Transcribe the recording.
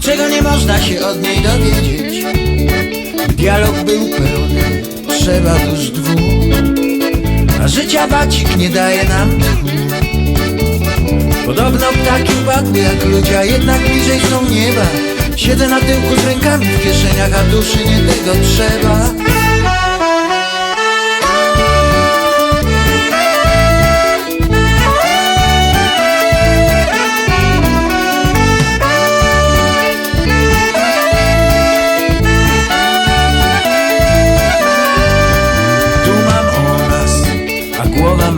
Czego nie można się od niej dowiedzieć? Dialog był pełny, trzeba tuż dwóch A życia bacik nie daje nam tchu Podobno ptaki upadły jak ludzie, a jednak bliżej są nieba. Siedzę na tyłku z rękami w kieszeniach, a duszy nie tego trzeba.